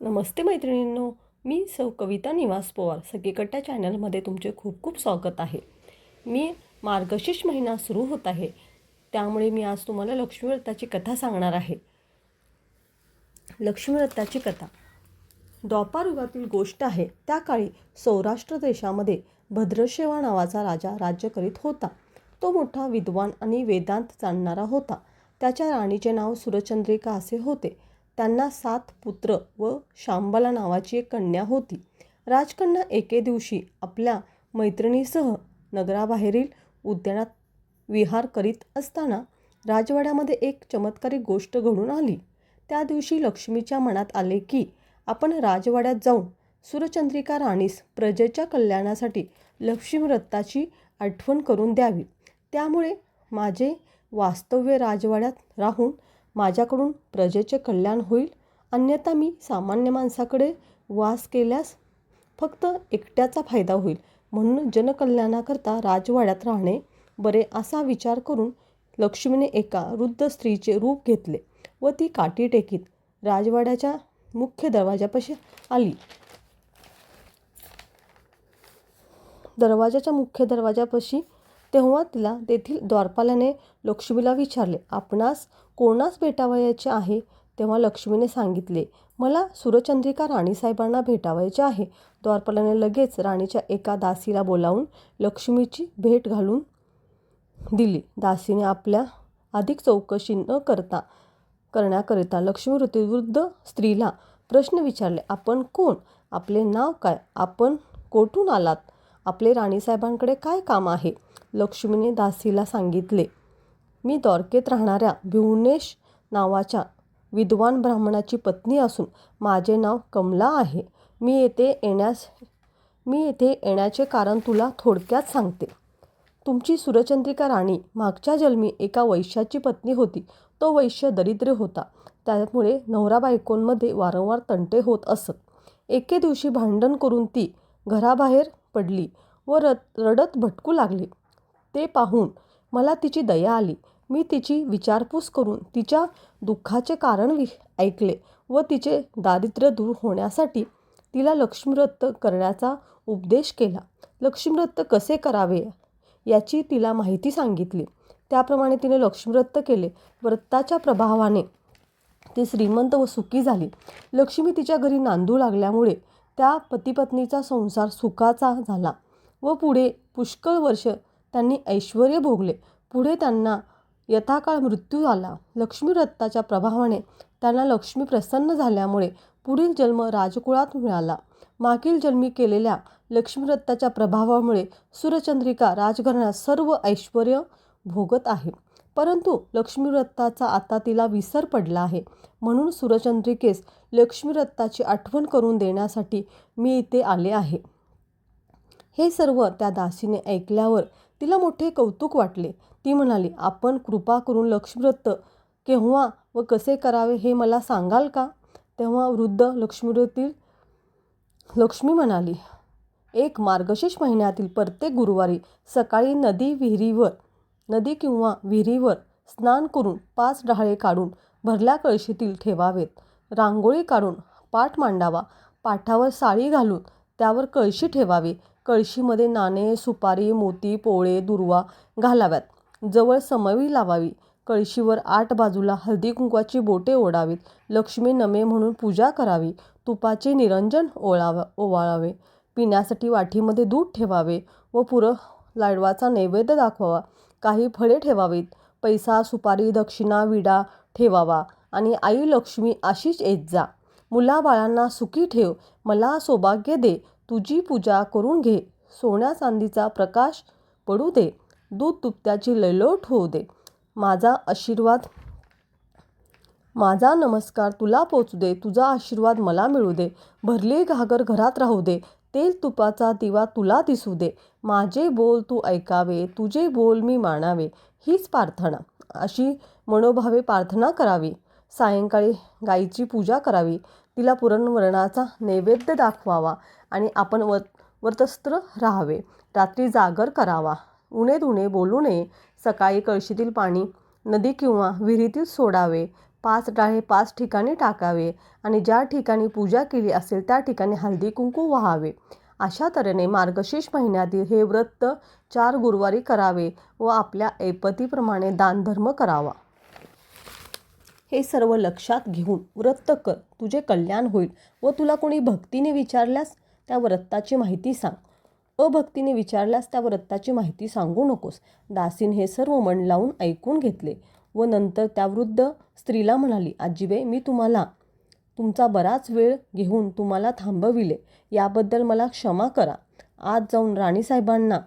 नमस्ते मैत्रिणींनो मी सौ कविता निवास पवार. सगळीकट्टा चॅनलमध्ये तुमचे खूप खूप स्वागत आहे. मी मार्गशीर्ष महिना सुरू होत आहे. त्यामुळे मी आज तुम्हाला लक्ष्मीव्रताची कथा सांगणार आहे. लक्ष्मीव्रताची कथा. द्वापारयुगातील गोष्ट आहे त्या काळी सौराष्ट्र देशामध्ये भद्रशेवा नावाचा राजा राज्य करीत होता. तो मोठा विद्वान आणि वेदांत जाणणारा होता. त्याच्या राणीचे नाव सुरचंद्रिका असे होते. त्यांना सात पुत्र व शांबला नावाची एक कन्या होती. राजकन्या एके दिवशी आपल्या मैत्रिणीसह नगराबाहेरील उद्यानात विहार करीत असताना राजवाड्यामध्ये एक चमत्कारिक गोष्ट घडून आली. त्या दिवशी लक्ष्मीच्या मनात आले की आपण राजवाड्यात जाऊन सुरचंद्रिका राणीस प्रजेच्या कल्याणासाठी लक्ष्मीव्रताची आठवण करून द्यावी. त्यामुळे माझे वास्तव्य राजवाड्यात राहून माझ्याकडून प्रजेचे कल्याण होईल. अन्यथा मी सामान्य माणसाकडे वास केल्यास फक्त एकट्याचा फायदा होईल. म्हणून जनकल्याणाकरता राजवाड्यात राहणे बरे असा विचार करून लक्ष्मीने एका वृद्ध स्त्रीचे रूप घेतले व ती काठी टेकीत राजवाड्याच्या मुख्य दरवाजापाशी आली. दरवाजाच्या मुख्य दरवाजापाशी तेव्हा तिला तेथील द्वारपालाने लक्ष्मीला विचारले आपणास कोणास भेटावयाचे आहे? तेव्हा लक्ष्मीने सांगितले मला सुरचंद्रिका राणीसाहेबांना भेटावायचे आहे. द्वारपालाने लगेच राणीच्या एका दासीला बोलावून लक्ष्मीची भेट घालून दिली. दासीने आपल्या अधिक चौकशी न करता करण्याकरिता लक्ष्मी ऋतुवृद्ध स्त्रीला प्रश्न विचारले आपण कोण? आपले नाव काय? आपण कोठून आलात? आपले राणीसाहेबांकडे काय काम आहे? लक्ष्मीने दासीला सांगितले मी द्वारकेत राहणाऱ्या भिवनेश नावाच्या विद्वान ब्राह्मणाची पत्नी असून माझे नाव कमला आहे. मी येथे येण्यास मी येथे येण्याचे कारण तुला थोडक्यात सांगते. तुमची सुरचंद्रिका राणी मागच्या जन्मी एका वैश्याची पत्नी होती. तो वैश्य दरिद्र होता. त्यामुळे नवरा बायकोंमध्ये वारंवार तंटे होत असत. एके दिवशी भांडण करून ती घराबाहेर पडली व रत रडत भटकू लागली. ते पाहून मला तिची दया आली. मी तिची विचारपूस करून तिच्या दुःखाचे कारण वि ऐकले व तिचे दारिद्र्य दूर होण्यासाठी तिला लक्ष्मीव्रत करण्याचा उपदेश केला. लक्ष्मीव्रत कसे करावे याची तिला माहिती सांगितली. त्याप्रमाणे तिने लक्ष्मीव्रत केले. व्रताच्या प्रभावाने ती श्रीमंत व सुखी झाली. लक्ष्मी तिच्या घरी नांदू लागल्यामुळे त्या पतीपत्नीचा संसार सुखाचा झाला व पुढे पुष्कळ वर्ष त्यांनी ऐश्वर भोगले. पुढे त्यांना यथाकाळ मृत्यू आला लक्ष्मीरत्ताच्या प्रभावाने त्यांना लक्ष्मी प्रसन्न झाल्यामुळे पुढील जन्म राजकुळात मिळाला. मागील जन्मी केलेल्या लक्ष्मीरत्ताच्या प्रभावामुळे सूर्यचंद्रिका राजघराण्यात सर्व ऐश्वर भोगत आहे. परंतु लक्ष्मीरत्ताचा आता तिला विसर पडला आहे. म्हणून सूरचंद्रिकेस लक्ष्मीरत्ताची आठवण करून देण्यासाठी मी इथे आले आहे. हे सर्व त्या दासीने ऐकल्यावर तिला मोठे कौतुक वाटले. ती म्हणाली आपण कृपा करून लक्ष्मीव्रत केव्हा व कसे करावे हे मला सांगाल का? तेव्हा वृद्ध लक्ष्मीव्रतील लक्ष्मी म्हणाली एक मार्गशीर्ष महिन्यातील प्रत्येक गुरुवारी सकाळी नदी विहिरीवर नदी किंवा विहिरीवर स्नान करून पाच डहाळे काढून भरल्या कळशीतील ठेवावेत. रांगोळी काढून पाठ मांडावा. पाठावर साळी घालून त्यावर कळशी ठेवावी. कळशीमध्ये नाणे सुपारी मोती पोळे दुर्वा घालाव्यात. जवळ समवी लावावी. कळशीवर आठ बाजूला हळदी कुंकवाची बोटे ओढावीत. लक्ष्मी नमे म्हणून पूजा करावी. तुपाचे निरंजन ओळाव ओवाळावे. पिण्यासाठी वाटीमध्ये दूध ठेवावे व पुरं लाडवाचा नैवेद्य दाखवावा. काही फळे ठेवावीत. पैसा सुपारी दक्षिणा विडा ठेवावा आणि आई लक्ष्मी अशीच येत जा. मुलाबाळांना सुखी ठेव. मला सौभाग्य दे. तुझी पूजा करून घे. सोन्या चांदीचा प्रकाश पडू दे. दूध तुपत्याची लयलोट होऊ दे. माझा आशीर्वाद माझा नमस्कार तुला पोचू दे. तुझा आशीर्वाद मला मिळू दे. भरली घागर घरात राहू दे. तेल तुपाचा दिवा तुला दिसू दे. माझे बोल तू ऐकावे. तुझे बोल मी मानावे. हीच प्रार्थना. अशी मनोभावे प्रार्थना करावी. सायंकाळी गाईची पूजा करावी. तिला पुरणवरणाचा नैवेद्य दाखवावा आणि आपण व व्रतस्त्र राहावे. रात्री जागर करावा. उणे दुणे बोलू नये. सकाळी कळशीतील पाणी नदी किंवा विहिरीतील सोडावे. पाच डाळे पाच ठिकाणी टाकावे आणि ज्या ठिकाणी पूजा केली असेल त्या ठिकाणी हळदी कुंकू व्हावे. अशा तऱ्हेने मार्गशीर्ष महिन्यातील हे व्रत चार गुरुवारी करावे व आपल्या ऐपतीप्रमाणे दानधर्म करावा. हे सर्व लक्षात घेऊन व्रत कर. तुझे कल्याण होईल. व तुला कोणी भक्तीने विचारल्यास त्या व्रताची माहिती सांग. अभक्तीने विचारल्यास त्या व्रताची माहिती सांगू नकोस. दासीन हे सर्व मन लावून ऐकून घेतले. व नंतर त्या वृद्ध स्त्रीला म्हणाली आजीबे मी तुम्हाला तुमचा बराच वेळ घेऊन तुम्हाला थांबविले. याबद्दल मला क्षमा करा. आज जाऊन राणीसाहेबांना